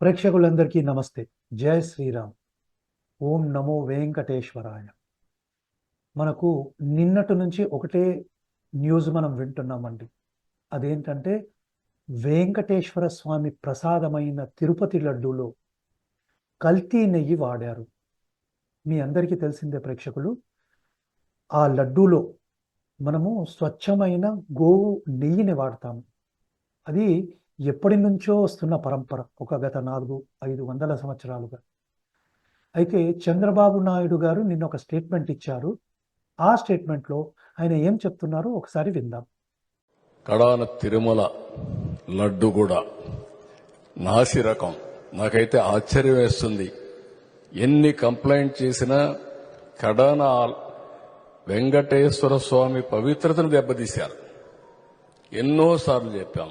ప్రేక్షకులందరికీ నమస్తే. జై శ్రీరామ్. ఓం నమో వెంకటేశ్వరాయ. మనకు నిన్నటి నుంచి ఒకటే న్యూస్ మనం వింటున్నామండి. అదేంటంటే వెంకటేశ్వర స్వామి ప్రసాదమైన తిరుపతి లడ్డూలో కల్తీ నెయ్యి వాడారు. మీ అందరికీ తెలిసిందే ప్రేక్షకులు ఆ లడ్డూలో మనము స్వచ్ఛమైన గోవు నెయ్యిని వాడతాము. అది ఎప్పటి నుంచో వస్తున్న పరంపర ఒక గత నాలుగు ఐదు వందల సంవత్సరాలుగా. అయితే చంద్రబాబు నాయుడు గారు నిన్న ఒక స్టేట్మెంట్ ఇచ్చారు. ఆ స్టేట్మెంట్లో ఆయన ఏం చెప్తున్నారో ఒకసారి విందాం. కడాన తిరుమల లడ్డు కూడా నాసి రకం. నాకైతే ఆశ్చర్యం వేస్తుంది. ఎన్ని కంప్లైంట్ చేసినా కడాన వెంకటేశ్వర స్వామి పవిత్రతను దెబ్బతీశారు. ఎన్నోసార్లు చెప్పాం.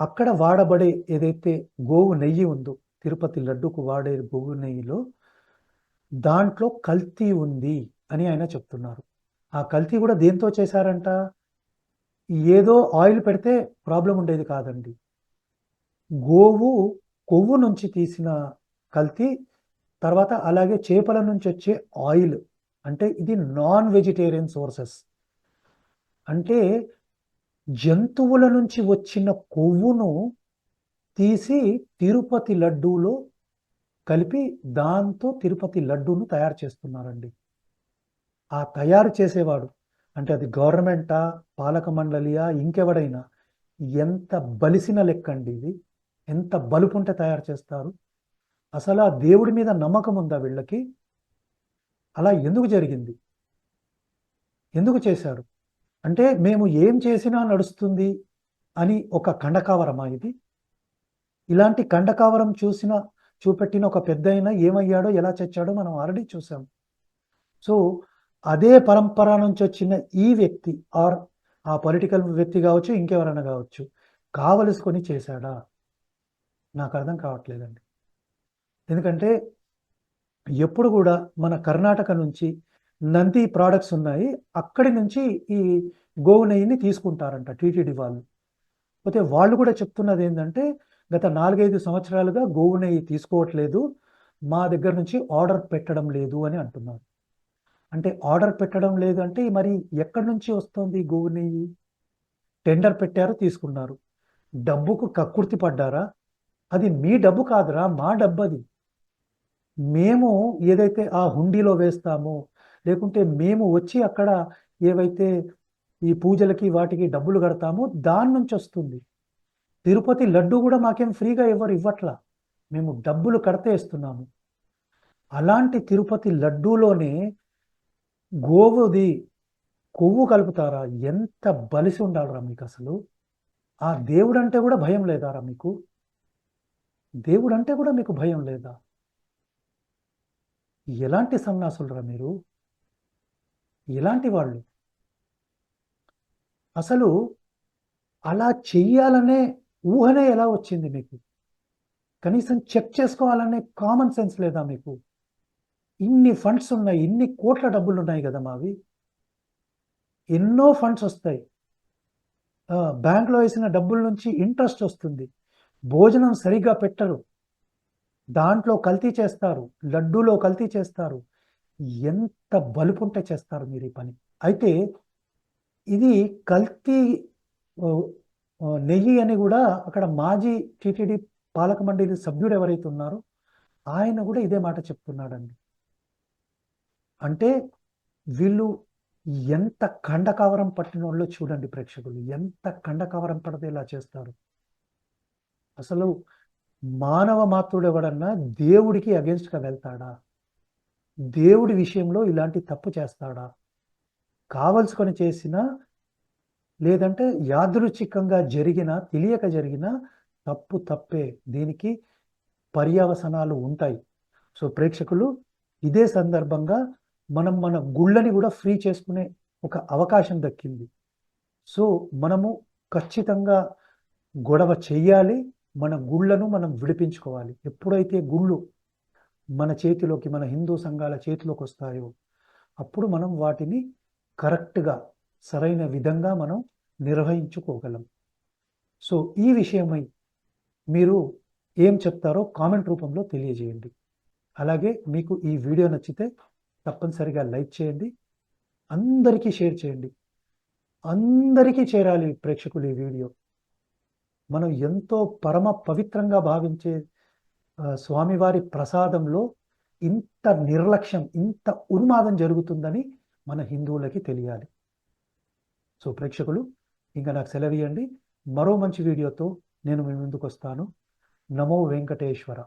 అక్కడ వాడబడే ఏదైతే గోవు నెయ్యి ఉందో తిరుపతి లడ్డుకు వాడే గోవు నెయ్యిలో దాంట్లో కల్తీ ఉంది అని ఆయన చెప్తున్నారు. ఆ కల్తీ కూడా దేంతో చేశారంట? ఏదో ఆయిల్ పెడితే ప్రాబ్లం ఉండేది కాదండి. గోవు కొవ్వు నుంచి తీసిన కల్తీ తర్వాత అలాగే చేపల నుంచి వచ్చే ఆయిల్ అంటే ఇది నాన్ వెజిటేరియన్ సోర్సెస్. అంటే జంతువుల నుంచి వచ్చిన కొవ్వును తీసి తిరుపతి లడ్డూలో కలిపి దాంతో తిరుపతి లడ్డూను తయారు చేస్తున్నారండి. ఆ తయారు చేసేవాడు అంటే అది గవర్నమెంటా పాలక మండలియా ఇంకెవడైనా ఎంత బలిసిన లెక్కండి ఇది. ఎంత బలుపుంటే తయారు చేస్తారు. అసలు ఆ దేవుడి మీద నమ్మకం ఉందా వీళ్ళకి? అలా ఎందుకు జరిగింది? ఎందుకు చేశారు? అంటే మేము ఏం చేసినా నడుస్తుంది అని ఒక కండకావరమా ఇది? ఇలాంటి కండకావరం చూసిన చూపెట్టిన ఒక పెద్ద అయినా ఏమయ్యాడో ఎలా చచ్చాడో మనం ఆల్రెడీ చూసాం సో అదే పరంపర నుంచి వచ్చిన ఈ వ్యక్తి ఆర్ ఆ పొలిటికల్ వ్యక్తి కావచ్చు ఇంకెవరైనా కావచ్చు కావలసుకొని చేశాడా? నాకు అర్థం కావట్లేదండి. ఎందుకంటే ఎప్పుడు కూడా మన కర్ణాటక నుంచి నంది ప్రోడక్ట్స్ ఉన్నాయి. అక్కడి నుంచి ఈ గోవు నెయ్యిని తీసుకుంటారంట టీటీడీ వాళ్ళు. పోతే వాళ్ళు కూడా చెప్తున్నది ఏంటంటే గత నాలుగైదు సంవత్సరాలుగా గోవు నెయ్యి తీసుకోవట్లేదు. మా దగ్గర నుంచి ఆర్డర్ పెట్టడం లేదు అని అంటున్నారు. అంటే ఆర్డర్ పెట్టడం లేదు అంటే మరి ఎక్కడి నుంచి వస్తుంది గోవు నెయ్యి? టెండర్ పెట్టారు తీసుకున్నారు. డబ్బుకు కక్కుర్తి పడ్డారా? అది మీ డబ్బు కాదురా మా డబ్బు అది. మేము ఏదైతే ఆ హుండీలో వేస్తామో లేకుంటే మేము వచ్చి అక్కడ ఏవైతే ఈ పూజలకి వాటికి డబ్బులు కడతామో దాని నుంచి వస్తుంది. తిరుపతి లడ్డు కూడా మాకేం ఫ్రీగా ఎవరు ఇవ్వట్లా. మేము డబ్బులు కడితే ఇస్తున్నాము. అలాంటి తిరుపతి లడ్డూలోనే గోవుది కొవ్వు కలుపుతారా? ఎంత బలిసి ఉండాలరా మీకు అసలు? ఆ దేవుడు అంటే కూడా భయం లేదారా మీకు? దేవుడు అంటే కూడా మీకు భయం లేదా? ఎలాంటి సన్నాసులరా మీరు? ఎలాంటి వాళ్ళు. అసలు అలా చెయ్యాలనే ఊహనే ఎలా వచ్చింది మీకు? కనీసం చెక్ చేసుకోవాలనే కామన్ సెన్స్ లేదా మీకు? ఇన్ని ఫండ్స్ ఉన్నాయి ఇన్ని కోట్ల డబ్బులు ఉన్నాయి కదా మావి. ఎన్నో ఫండ్స్ వస్తాయి. బ్యాంక్లో వేసిన డబ్బుల నుంచి ఇంట్రెస్ట్ వస్తుంది. భోజనం సరిగ్గా పెట్టరు. దాంట్లో కల్తీ చేస్తారు. లడ్డూలో కల్తీ చేస్తారు. ఎంత బలుపుంటే చేస్తారు మీరు ఈ పని? అయితే ఇది కల్తీ నెయ్యి అని కూడా అక్కడ మాజీ టిటిడి పాలక మండలి సభ్యుడు ఎవరైతే ఉన్నారో ఆయన కూడా ఇదే మాట చెప్తున్నాడండి. అంటే వీళ్ళు ఎంత కండకావరం పట్టిన వాళ్ళు చూడండి ప్రేక్షకులు ఎంత కండకావరం పడితే ఇలా చేస్తారు. అసలు మానవ మాతృడు ఎవడన్నా దేవుడికి అగేన్స్ట్గా వెళ్తాడా? దేవుడి విషయంలో ఇలాంటి తప్పు చేస్తాడా? కావలసుకొని చేసిన లేదంటే యాదృచ్ఛికంగా జరిగిన తెలియక జరిగిన తప్పు తప్పే. దీనికి పర్యవసనాలు ఉంటాయి. సో ప్రేక్షకులు ఇదే సందర్భంగా మనం మన గుళ్ళని కూడా ఫ్రీ చేసుకునే ఒక అవకాశం దక్కింది. సో మనము ఖచ్చితంగా గొడవ చెయ్యాలి మన గుళ్ళను మనం విడిపించుకోవాలి. ఎప్పుడైతే గుళ్ళు మన చేతిలోకి మన హిందూ సంఘాల చేతిలోకి వస్తాయో అప్పుడు మనం వాటిని కరెక్ట్గా సరైన విధంగా మనం నిర్వహించుకోగలం. సో ఈ విషయమై మీరు ఏం చెప్తారో కామెంట్ రూపంలో తెలియజేయండి. అలాగే మీకు ఈ వీడియో నచ్చితే తప్పనిసరిగా లైక్ చేయండి. అందరికీ షేర్ చేయండి. అందరికీ చేరాలి ప్రేక్షకులు ఈ వీడియో. మనం ఎంతో పరమ పవిత్రంగా భావించే స్వామివారి ప్రసాదంలో ఇంత నిర్లక్ష్యం ఇంత ఉన్మాదం జరుగుతుందని మన హిందువులకి తెలియాలి. సో ప్రేక్షకులు ఇంకా నాకు సెలవియండి మరో మంచి వీడియోతో నేను మీ ముందుకు వస్తాను నమో వెంకటేశ్వర.